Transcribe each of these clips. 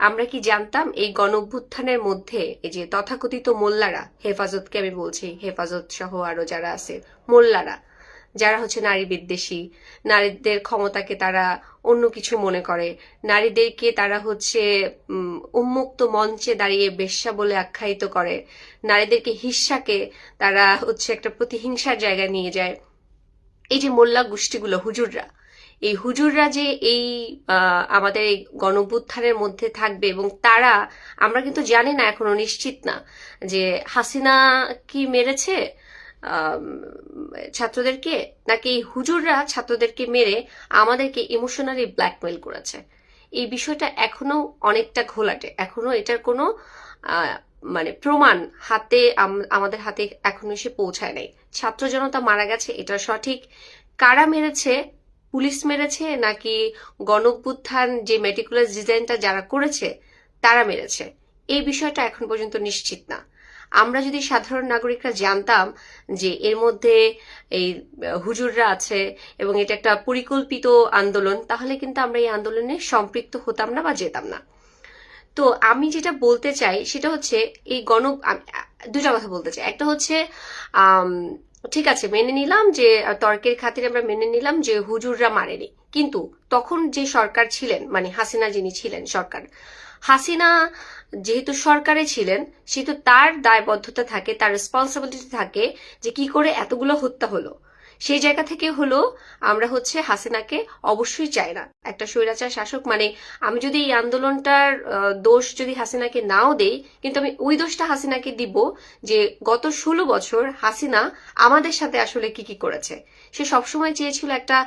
আমরা কি জানতাম এই গণ অভ্যুত্থানের মধ্যে এই যে তথাকথিত মোল্লারা, হেফাজতকে আমি বলছি, হেফাজত সহ আরও যারা আছে, মোল্লারা, যারা হচ্ছে নারী বিদ্বেষী, নারীদের ক্ষমতাকে তারা অন্য কিছু মনে করে, নারীদেরকে তারা হচ্ছে উন্মুক্ত মঞ্চে দাঁড়িয়ে বেশ্যা বলে আখ্যায়িত করে, নারীদেরকে হিস্সাকে তারা হচ্ছে একটা প্রতিহিংসার জায়গায় নিয়ে যায়। এই যে মোল্লা গোষ্ঠীগুলো, হুজুররা এই হুজুররা যে এই আমাদের এই গণভ্যুত্থানের মধ্যে থাকবে এবং তারা, আমরা কিন্তু জানি না, এখনও নিশ্চিত না, যে হাসিনা কি মেরেছে ছাত্রদেরকে, নাকি এই হুজুররা ছাত্রদেরকে মেরে আমাদেরকে ইমোশনালি ব্ল্যাকমেল করেছে। এই বিষয়টা এখনও অনেকটা ঘোলাটে, এখনও এটার কোনো মানে প্রমাণ হাতে আমাদের হাতে এখনও এসে পৌঁছায় নাই। ছাত্র জনতা মারা গেছে, এটা সঠিক। কারা মেরেছে পুলিশ মেরেছে নাকি গণঅভ্যুত্থান যে মেটিকুলাস ডিজাইনটা যারা করেছে, তারা মেরেছে? এই বিষয়টা এখন পর্যন্ত নিশ্চিত না। আমরা যদি সাধারণ নাগরিকরা জানতাম যে এর মধ্যে এই হুজুররা আছে এবং এটা একটা পরিকল্পিত আন্দোলন, তাহলে কিন্তু আমরা এই আন্দোলনে সম্পৃক্ত হতাম না বা যেতাম না। তো আমি যেটা বলতে চাই সেটা হচ্ছে এই গণ দুটা কথা বলতে চাই। একটা হচ্ছে ঠিক আছে, মেনে নিলাম যে তর্কের খাতিরে আমরা মেনে নিলাম যে হুজুররা মারেনি। কিন্তু তখন যে সরকার ছিলেন মানে হাসিনা যিনি ছিলেন সরকার, হাসিনা যেহেতু সরকারে ছিলেন, সেহেতু তার দায়বদ্ধতা থাকে, তার রেসপন্সিবিলিটি থাকে যে কি করে এতগুলো হত্যা হলো। সেই জায়গা থেকে হলো আমরা হচ্ছে হাসিনাকে অবশ্যই চাই না। একটা স্বৈরাচার শাসক মানে আমি যদি এই আন্দোলনটার দোষ যদি হাসিনাকে নাও দেই, কিন্তু আমি ওই দোষটা হাসিনাকে দিব যে গত ষোলো বছর হাসিনা আমাদের সাথে আসলে কি কি করেছে। সে সবসময় চেয়েছিল একটা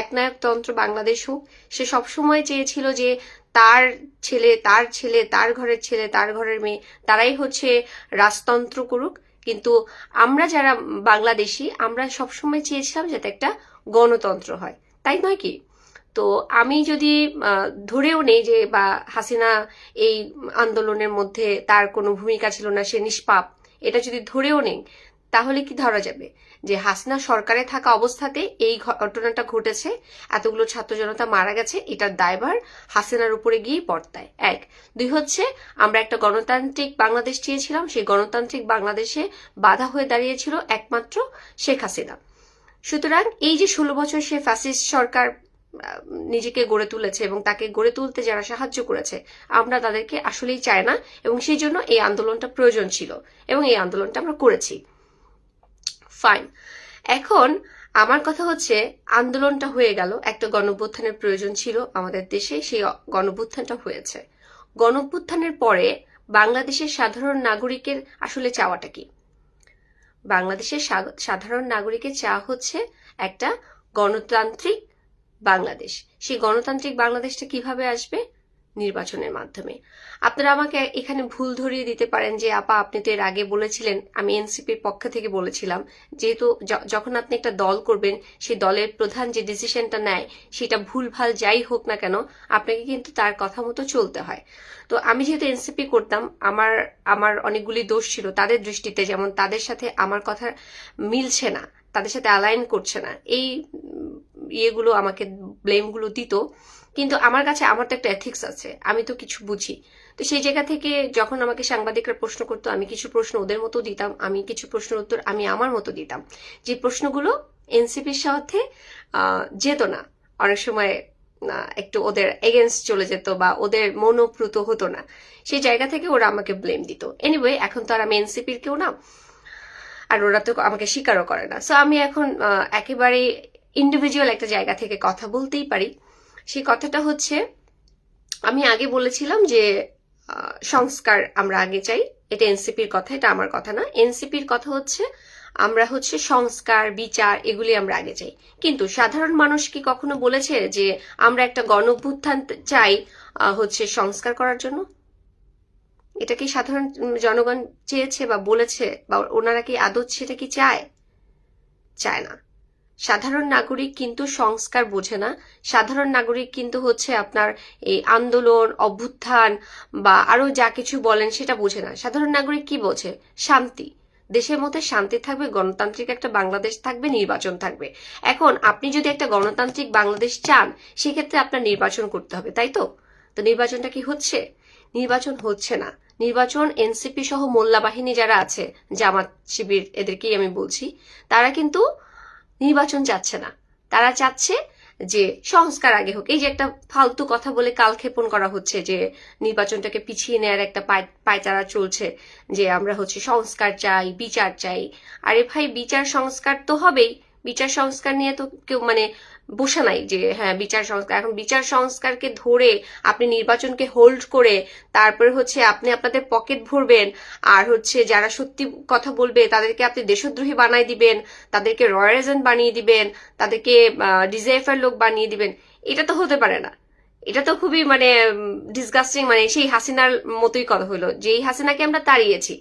একনায়কতন্ত্র বাংলাদেশ হোক। সে সবসময় চেয়েছিল যে তার ছেলে তার ছেলে, তার ঘরের ছেলে, তার ঘরের মেয়ে, তারাই হচ্ছে রাজতন্ত্র করুক। কিন্তু আমরা যারা বাংলাদেশি, আমরা সবসময় চেয়েছিলাম যাতে একটা গণতন্ত্র হয়। তাই নয় কি? তো আমি যদি ধরেও নেই যে, বা হাসিনা এই আন্দোলনের মধ্যে তার কোনো ভূমিকা ছিল না, সে নিষ্পাপ, এটা যদি ধরেও নেই তাহলে কি ধরা যাবে? যে হাসিনা সরকারে থাকা অবস্থাতে এই ঘটনাটা ঘটেছে, এতগুলো ছাত্র জনতা মারা গেছে এটার দায়ভার হাসিনার উপরে গিয়ে পড়তায় এক। দুই হচ্ছে, আমরা একটা গণতান্ত্রিক বাংলাদেশ চেয়েছিলাম, সেই গণতান্ত্রিক বাংলাদেশে বাধা হয়ে দাঁড়িয়েছিল একমাত্র শেখ হাসিনা। সুতরাং এই যে ষোলো বছর সে ফ্যাসিস্ট সরকার নিজেকে গড়ে তুলেছে এবং তাকে গড়ে তুলতে যারা সাহায্য করেছে, আমরা তাদেরকে আসলেই চাই না, এবং সেই জন্য এই আন্দোলনটা প্রয়োজন ছিল, এবং এই আন্দোলনটা আমরা করেছি। ফাইন এখন আমার কথা হচ্ছে, আন্দোলনটা হয়ে গেল, একটা গণভ্যুত্থানের প্রয়োজন ছিল আমাদের দেশে, সেই গণভ্যুত্থানটা হয়েছে। গণভ্যুত্থানের পরে বাংলাদেশের সাধারণ নাগরিকের আসলে চাওয়াটা কি? বাংলাদেশের সাধারণ নাগরিকের চাওয়া হচ্ছে একটা গণতান্ত্রিক বাংলাদেশ। সেই গণতান্ত্রিক বাংলাদেশটা কীভাবে আসবে? নির্বাচনের মাধ্যমে। আপনারা আমাকে এখানে ভুল ধরিয়ে দিতে পারেন যে, আপা, আপনি তো এর আগে বলেছিলেন। আমি এনসিপির পক্ষ থেকে বলেছিলাম, যেহেতু যখন আপনি একটা দল করবেন, সেই দলের প্রধান যে ডিসিশনটা নেয়, সেটা ভুলভাল যাই হোক না কেন, আপনাকে কিন্তু তার কথা মতো চলতে হয়। তো আমি যেহেতু এনসিপি করতাম, আমার আমার অনেকগুলি দোষ ছিল। তাদের দৃষ্টিতে যেমন তাদের সাথে আমার কথা মিলছে না, তাদের সাথে অ্যালাইন করছে না, এই ইয়েগুলো আমাকে ব্লেমগুলো দিত। কিন্তু আমার কাছে আমার তো একটা এথিক্স আছে, আমি তো কিছু বুঝি। তো সেই জায়গা থেকে যখন আমাকে সাংবাদিকরা প্রশ্ন করতো, আমি কিছু প্রশ্ন ওদের মতো দিতাম, আমি কিছু প্রশ্নের উত্তর আমি আমার মতো দিতাম। যে প্রশ্নগুলো এনসিপির সাথে যেত না। অনেক সময় একটু ওদের এগেনস্ট চলে যেত বা ওদের মনোপ্রুত হতো না। সেই জায়গা থেকে ওরা আমাকে ব্লেম দিত। এনিওয়ে এখন তো আর আমি এনসিপির কেউ না, আর ওরা তো আমাকে স্বীকারও করে না। সো আমি এখন একেবারে ইন্ডিভিজুয়াল একটা জায়গা থেকে কথা বলতেই পারি। সেই কথাটা হচ্ছে, আমি আগে বলেছিলাম যে সংস্কার আমরা আগে চাই। এটা এনসিপির কথা, এটা আমার কথা না। এনসিপির কথা হচ্ছে, আমরা হচ্ছে সংস্কার, বিচার এগুলি আমরা আগে চাই। কিন্তু সাধারণ মানুষ কি কখনো বলেছে যে, আমরা একটা গণ অভ্যুত্থান চাই হচ্ছে সংস্কার করার জন্য? এটা কি সাধারণ জনগণ চেয়েছে বা বলেছে, বা ওনারা কি আদৌ সেটা কি চায়? চায় না। সাধারণ নাগরিক কিন্তু সংস্কার বোঝে না। সাধারণ নাগরিক কিন্তু হচ্ছে আপনার এই আন্দোলন, অভ্যুত্থান বা আরও যা কিছু বলেন সেটা বোঝে না। সাধারণ নাগরিক কি বোঝে? শান্তি। দেশের মধ্যে শান্তি থাকবে, গণতান্ত্রিক একটা বাংলাদেশ থাকবে, নির্বাচন থাকবে। এখন আপনি যদি একটা গণতান্ত্রিক বাংলাদেশ চান, সেক্ষেত্রে আপনার নির্বাচন করতে হবে, তাই তো? তো নির্বাচনটা কি হচ্ছে? নির্বাচন হচ্ছে না। নির্বাচন এনসিপি সহ মোল্লা বাহিনী যারা আছে, জামাত শিবির এদেরকেই আমি বলছি, তারা কিন্তু নির্বাচন চাচ্ছে না। তারা চাচ্ছে যে সংস্কার আগে হোক। এই যে একটা ফালতু কথা বলে কালক্ষেপণ করা হচ্ছে যে নির্বাচনটাকে পিছিয়ে নেওয়ার একটা পায়- পায়তারা চলছে যে আমরা হচ্ছে সংস্কার চাই, বিচার চাই। আরে ভাই, বিচার সংস্কার তো হবেই। বিচার সংস্কার নিয়ে তো কেউ মানে বসে নাই যে হ্যাঁ বিচার সংস্কার এখন বিচার সংস্কারকে ধরে আপনি নির্বাচনকে হোল্ড করে তারপরে হচ্ছে আপনি আপনাদের পকেট ভরবেন আর হচ্ছে যারা সত্যি কথা বলবে তাদেরকে আপনি দেশদ্রোহী বানাই দিবেন, তাদেরকে রয়্যাল এজেন্ট বানিয়ে দিবেন, তাদেরকে ডিজাইফার লোক বানিয়ে দিবেন। এটা তো হতে পারে না। এটা তো খুবই মানে ডিসগাস্টিং মানে সেই হাসিনার মতোই কথা হলো। যেই হাসিনাকে আমরা তাড়িয়েছি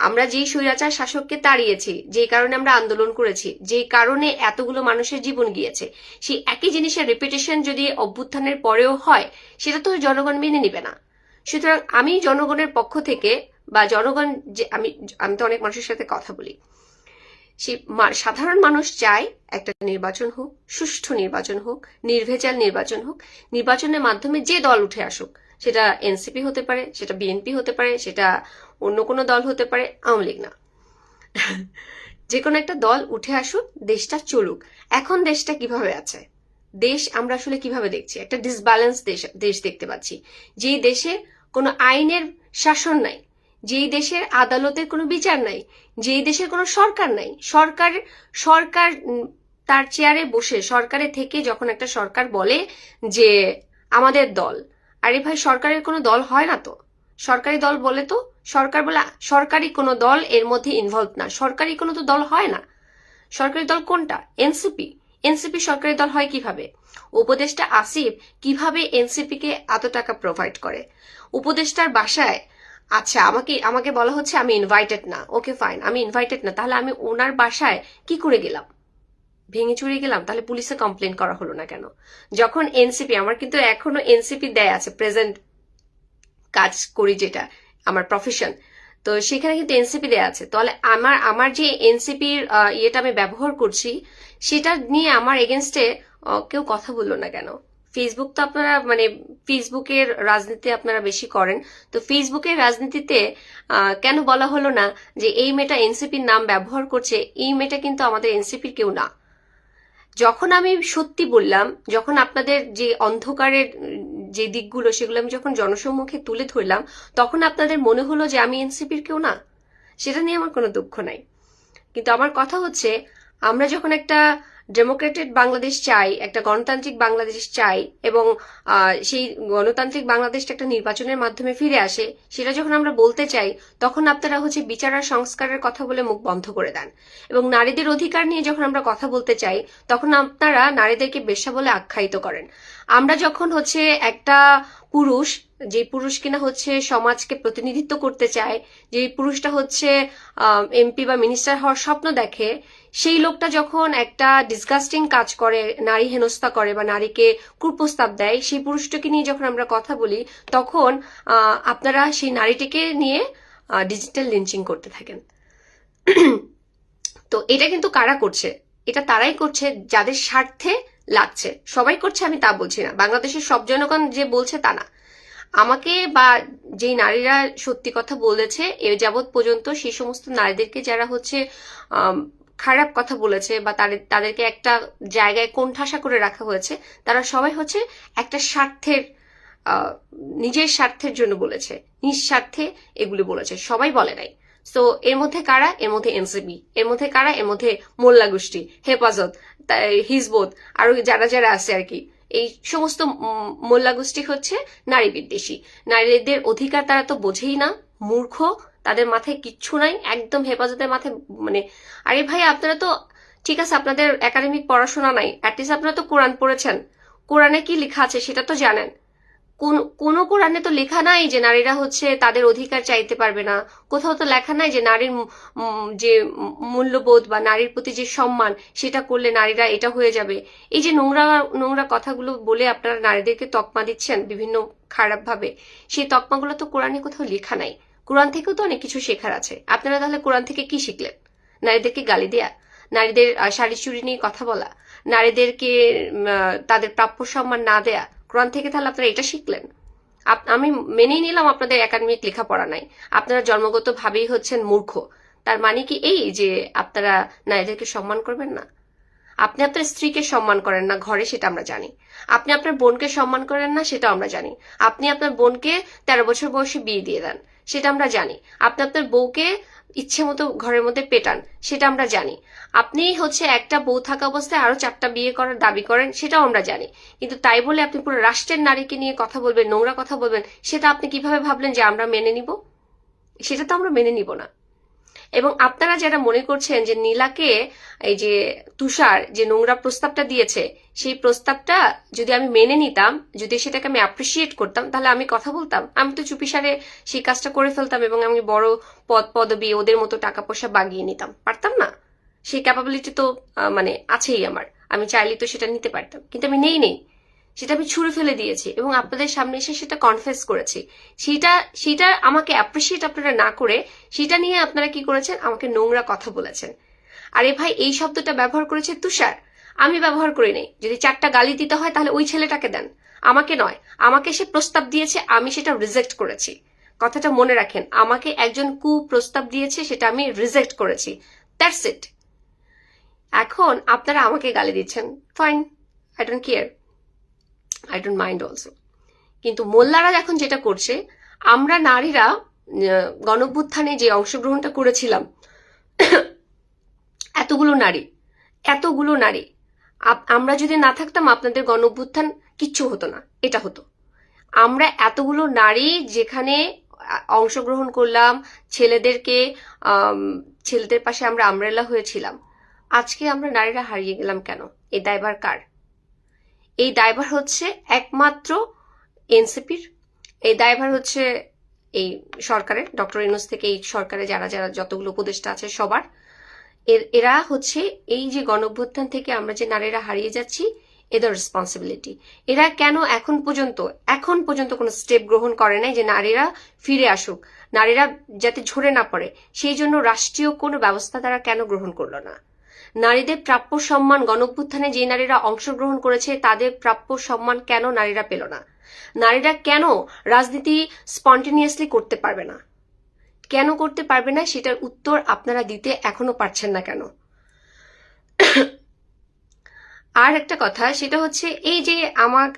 আমরা যেই স্বৈরাচার শাসককে তাড়িয়েছি, যেই কারণে আমরা আন্দোলন করেছি, যেই কারণে এতগুলো মানুষের জীবন গিয়েছে, সেই একই জিনিসের রিপিটেশন যদি অভ্যুত্থানের পরেও হয়, সেটা তো জনগণ মেনে নিবে না। সুতরাং আমি জনগণের পক্ষ থেকে বা জনগণ যে, আমি আমি তো অনেক মানুষের সাথে কথা বলি, সে সাধারণ মানুষ চায় একটা নির্বাচন হোক, সুষ্ঠু নির্বাচন হোক, নির্ভেজাল নির্বাচন হোক, নির্বাচনের মাধ্যমে যে দল উঠে আসুক সেটা এনসিপি হতে পারে, সেটা বিএনপি হতে পারে, সেটা অন্য কোনো দল হতে পারে, আওয়ামী লীগ না। যে কোনো একটা দল উঠে আসুক, দেশটা চলুক। এখন দেশটা কীভাবে আছে? দেশ আমরা আসলে কীভাবে দেখছি? একটা ডিসব্যালেন্স দেশ দেশ দেখতে পাচ্ছি। যেই দেশে কোনো আইনের শাসন নাই, যেই দেশের আদালতের কোনো বিচার নাই, যেই দেশের কোনো সরকার নাই, সরকার সরকার তার চেয়ারে বসে, সরকারে থেকে যখন একটা সরকার বলে যে আমাদের দল আরে ভাই, সরকারের কোনো দল হয় না তো? সরকারি দল বলে তো সরকার বলে, সরকারি কোনো দল এর মধ্যে ইনভলভ না। সরকারি কোনো তো দল হয় না। সরকারি দল কোনটা? এনসিপি। এনসিপি সরকারি দল হয় কীভাবে? উপদেষ্টা আসিফ কীভাবে এনসিপি কে এত টাকা প্রোভাইড করে? উপদেষ্টার বাসায় আচ্ছা আমাকে আমাকে বলা হচ্ছে আমি ইনভাইটেড না। ওকে ফাইন আমি ইনভাইটেড না। তাহলে আমি ওনার বাসায় কি করে গেলাম? ভেঙে চুরে গেলাম, তাহলে পুলিশে কমপ্লেন করা হলো না কেন? যখন এনসিপি আমার কিন্তু এখনও এনসিপি দেয় আছে প্রেজেন্ট কাজ করি যেটা, আমার প্রফেশন তো সেখানে কিন্তু এনসিপি দেয়া আছে। তাহলে আমার আমার যে এনসিপির ইয়েটা আমি ব্যবহার করছি, সেটা নিয়ে আমার এগেনস্টে কেউ কথা বলল না কেন? ফেসবুক তো আপনারা মানে ফেসবুকের রাজনীতি আপনারা বেশি করেন, তো ফেসবুকের রাজনীতিতে কেন বলা হলো না যে এই মেয়েটা এনসিপির নাম ব্যবহার করছে, এই মেয়েটা কিন্তু আমাদের এনসিপির কেউ না। যখন আমি সত্যি বললাম, যখন আপনাদের যে অন্ধকারের যে দিকগুলো, সেগুলো আমি যখন জনসম্মুখে তুলে ধরলাম, তখন আপনাদের মনে হলো যে আমি এনসিপির কেউ না? সেটা নিয়ে আমার কোনো দুঃখ নাই। কিন্তু আমার কথা হচ্ছে, আমরা যখন একটা ডেমোক্রেটেড বাংলাদেশ চাই, একটা গণতান্ত্রিক বাংলাদেশ চাই এবং সেই গণতান্ত্রিক বাংলাদেশটা একটা নির্বাচনের মাধ্যমে ফিরে আসে, সেটা যখন আমরা বলতে চাই, তখন আপনারা হচ্ছে বিচার আর সংস্কারের কথা বলে মুখ বন্ধ করে দেন। এবং নারীদের অধিকার নিয়ে যখন আমরা কথা বলতে চাই, তখন আপনারা নারীদেরকে বেশ্যা বলে আখ্যায়িত করেন। আমরা যখন হচ্ছে একটা পুরুষ, যে পুরুষ কিনা হচ্ছে সমাজকে প্রতিনিধিত্ব করতে চায়, যে পুরুষটা হচ্ছে এমপি বা মিনিস্টার হওয়ার স্বপ্ন দেখে সেই লোকটা যখন একটা ডিসগাস্টিং কাজ করে, নারী হেনস্থা করে বা নারীকে কুপ্রস্তাব দেয়, সেই পুরুষটাকে নিয়ে যখন আমরা কথা বলি, তখন আপনারা সেই নারীটিকে নিয়ে ডিজিটাল লিঞ্চিং করতে থাকেন। তো এটা কিন্তু কারা করছে? এটা তারাই করছে, যাদের স্বার্থে লাগছে। সবাই করছে, আমি তা বলছি না। বাংলাদেশের সব জনগণ যে বলছে, তা না। আমাকে বা যেই নারীরা সত্যি কথা বলেছে, এ যাবৎ পর্যন্ত সেই সমস্ত নারীদেরকে যারা হচ্ছে খারাপ কথা বলেছে বা তাদের তাদেরকে একটা জায়গায় কোণঠাসা করে রাখা হয়েছে, তারা সবাই হচ্ছে একটা স্বার্থের নিজের স্বার্থের জন্য বলেছে, নিঃস্বার্থে এগুলি বলেছে, সবাই বলে নাই। সো এর মধ্যে কারা? এর মধ্যে এনসিপি, এর মধ্যে কারা? এর মধ্যে মোল্লা গোষ্ঠী, হেফাজত হিজবত, আরও যারা যারা আছে আর কি। এই সমস্ত মোল্লা গোষ্ঠী হচ্ছে নারী বিদ্বেষী। নারীদের অধিকার তারা তো বোঝেই না, মূর্খ তাদের মাথায় কিচ্ছু নাই, একদম হেফাজতের মাথায় মানে আরে ভাই, আপনারা তো, ঠিক আছে, আপনাদের একাডেমিক পড়াশোনা নাই অ্যাটলিস্ট আপনারা তো কোরআন পড়েছেন। কোরআনে কি লেখা আছে সেটা তো জানেন। কোন, কোনো কোরআনে তো লেখা নাই যে নারীরা হচ্ছে তাদের অধিকার চাইতে পারবে না। কোথাও তো লেখা নাই যে নারীর যে মূল্যবোধ বা নারীর প্রতি যে সম্মান, সেটা করলে নারীরা এটা হয়ে যাবে। এই যে নোংরা নোংরা কথাগুলো বলে আপনারা নারীদেরকে তকমা দিচ্ছেন বিভিন্ন খারাপ ভাবে সেই তকমাগুলো তো কোরআনে কোথাও লেখা নাই। কোরআন থেকেও তো অনেক কিছু শেখার আছে। আপনারা তাহলে কোরআন থেকে কি শিখলেন? নারীদেরকে গালি দেয়া, নারীদের শাড়ি চুরি নিয়ে কথা বলা, নারীদেরকে তাদের প্রাপ্য সম্মান না দেয়া, কোরআন থেকে তাহলে আপনারা এটা শিখলেন? আমি মেনেই নিলাম আপনাদের একাডেমিক লেখাপড়া নাই। আপনারা জন্মগতভাবেই হচ্ছেন মূর্খ। তার মানে কি এই যে আপনারা নারীদেরকে সম্মান করবেন না? আপনি আপনার স্ত্রীকে সম্মান করেন না, ঘরে সেটা আমরা জানি। আপনি আপনার বোনকে সম্মান করেন না সেটা আমরা জানি। আপনি আপনার বোনকে তেরো বছর বয়সে বিয়ে দিয়ে দেন। সেটা আমরা জানি। আপনি আপনার বউকে ইচ্ছে মতো ঘরের মধ্যে পেটান, সেটা আমরা জানি। আপনি হচ্ছে একটা বউ থাকা অবস্থায় আরও চারটা বিয়ে করার দাবি করেন, সেটাও আমরা জানি। কিন্তু তাই বলে আপনি পুরো রাষ্ট্রের নারীকে নিয়ে কথা বলবেন, নোংরা কথা বলবেন, সেটা আপনি কীভাবে ভাবলেন যে আমরা মেনে নিব? সেটা তো আমরা মেনে নিব না। এবং আপনারা যারা মনে করছেন যে নীলাকে, এই যে তুষার যে নোংরা প্রস্তাবটা দিয়েছে, সেই প্রস্তাবটা যদি আমি মেনে নিতাম, যদি সেটাকে আমি অ্যাপ্রিসিয়েট করতাম, তাহলে আমি কথা বলতাম। আমি তো চুপিসারে সেই কাজটা করে ফেলতাম এবং আমি বড় পদ পদবি, ওদের মতো টাকা পয়সা বাগিয়ে নিতাম। পারতাম না? সেই ক্যাপাবিলিটি তো মানে আছেই আমার। আমি চাইলে তো সেটা নিতে পারতাম। কিন্তু আমি নেই নেই। সেটা আমি ছুঁড়ে ফেলে দিয়েছি এবং আপনাদের সামনে এসে সেটা কনফেস করেছি। সেটা সেটা আমাকে অ্যাপ্রিসিয়েট আপনারা না করে সেটা নিয়ে আপনারা কি করেছেন? আমাকে নোংরা কথা বলেছেন। আরে ভাই, এই শব্দটা ব্যবহার করেছে তুষার। আমি ব্যবহার করি নাই। যদি চারটা গালি দিতে হয় তাহলে ওই ছেলেটাকে দেন। আমাকে নয়। আমাকে সে প্রস্তাব দিয়েছে, আমি সেটা রিজেক্ট করেছি। কথাটা মনে রাখেন, আমাকে একজন কু প্রস্তাব দিয়েছে, সেটা আমি রিজেক্ট করেছি। দ্যাটস ইট এখন আপনারা আমাকে গালি দিচ্ছেন। Fine I don't care I don't mind also কিন্তু মোল্লারা এখন যেটা করছে, আমরা নারীরা গণভ্যুত্থানে যে অংশগ্রহণটা করেছিলাম, এতগুলো নারী এতগুলো নারী আমরা যদি না থাকতাম আপনাদের গণভ্যুত্থান কিচ্ছু হতো না, এটা হতো। আমরা এতগুলো নারী যেখানে অংশগ্রহণ করলাম, ছেলেদেরকে ছেলেদের পাশে আমরা আমরেলা হয়েছিলাম, আজকে আমরা নারীরা হারিয়ে গেলাম কেন? এই দায়ভার কার? এই দায়ভার হচ্ছে একমাত্র এনসিপির। এই দায়ভার হচ্ছে এই সরকারের, ডক্টর ইনুস থেকে এই সরকারে যারা যারা যতগুলো উপদেষ্টা আছে সবার। এর, এরা হচ্ছে এই যে গণঅভ্যুত্থান থেকে আমরা যে নারীরা হারিয়ে যাচ্ছি, এদের রেসপন্সিবিলিটি এরা কেন এখন পর্যন্ত এখন পর্যন্ত কোনো স্টেপ গ্রহণ করে নাই যে নারীরা ফিরে আসুক? নারীরা যাতে ঝরে না পড়ে, সেই জন্য রাষ্ট্রীয় কোনো ব্যবস্থা তারা কেন গ্রহণ করল না? নারীদের প্রাপ্য সম্মান গণঅভ্যুত্থানে যে নারীরা অংশগ্রহণ করেছে, তাদের প্রাপ্য সম্মান কেন নারীরা পেল না? নারীরা কেন রাজনীতি স্পন্টেনিয়াসলি করতে পারবে না? কেন করতে পারবে না সেটার উত্তর আপনারা দিতে এখনও পারছেন না কেন? আর একটা কথা, সেটা হচ্ছে এই যে আমার,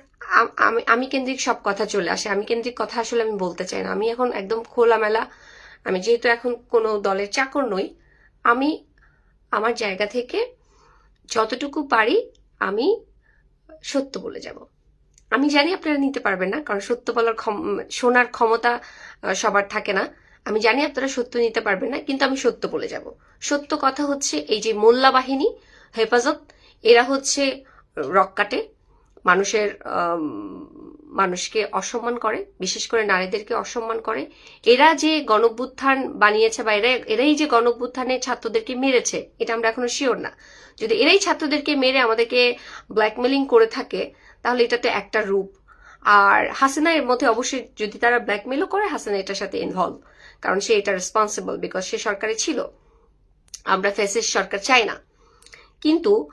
আমি আমি কেন্দ্রিক সব কথা চলে আসে। আমি কেন্দ্রিক কথা আসলে আমি বলতে চাই না। আমি এখন একদম খোলামেলা, আমি যেহেতু এখন কোনো দলের চাকর নই, আমি আমার জায়গা থেকে যতটুকু পারি আমি সত্য বলে যাব। আমি জানি আপনারা নিতে পারবেন না, কারণ সত্য বলার শোনার ক্ষমতা সবার থাকে না। আমি জানি আপনারা সত্য নিতে পারবেন না, কিন্তু আমি সত্য বলে যাব। সত্য কথা হচ্ছে এই যে মোল্লা বাহিনী, হেফাজত, এরা হচ্ছে রক কাটে। মানুষের মানুষকে অসম্মান করে, বিশেষ করে নারীদেরকে অসম্মান করে। এরা যে গণভ্যুত্থান বানিয়েছে বা এরা, এরাই যে গণভ্যুত্থানে ছাত্রদেরকে মেরেছে, এটা আমরা এখনও শিওর না। যদি এরাই ছাত্রদেরকে মেরে আমাদেরকে ব্ল্যাকমেলিং করে থাকে, তাহলে এটা তো একটা রূপ। আর হাসিনা এর মধ্যে অবশ্যই যদি তারা ব্ল্যাকমেলও করে, হাসিনা এটার সাথে ইনভলভ কারণ সে এটা রেসপন্সিবল বিকজ সে সরকারে ছিল। আমরা ফেসিস সরকার চাই না। কিন্তু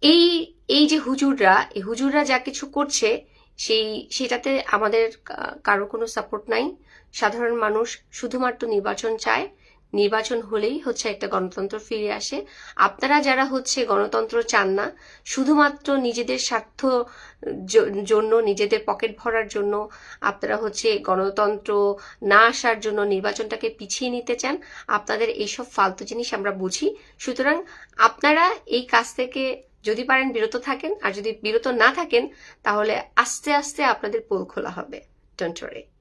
এই এই যে হুজুররা, এই হুজুররা যা কিছু করছে সেই, সেটাতে আমাদের কারও কোনো সাপোর্ট নাই। সাধারণ মানুষ শুধুমাত্র নির্বাচন চায়। নির্বাচন হলেই হচ্ছে একটা গণতন্ত্র ফিরে আসে। আপনারা যারা হচ্ছে গণতন্ত্র চান না, শুধুমাত্র নিজেদের স্বার্থ জন্য, নিজেদের পকেট ভরার জন্য আপনারা হচ্ছে গণতন্ত্র না আসার জন্য নির্বাচনটাকে পিছিয়ে নিতে চান, আপনাদের এইসব ফালতু জিনিস আমরা বুঝি। সুতরাং আপনারা এই কাজ থেকে যদি পারেন বিরত থাকেন, আর যদি বিরত না থাকেন, তাহলে আস্তে আস্তে আপনাদের পোল খোলা হবে। Don't worry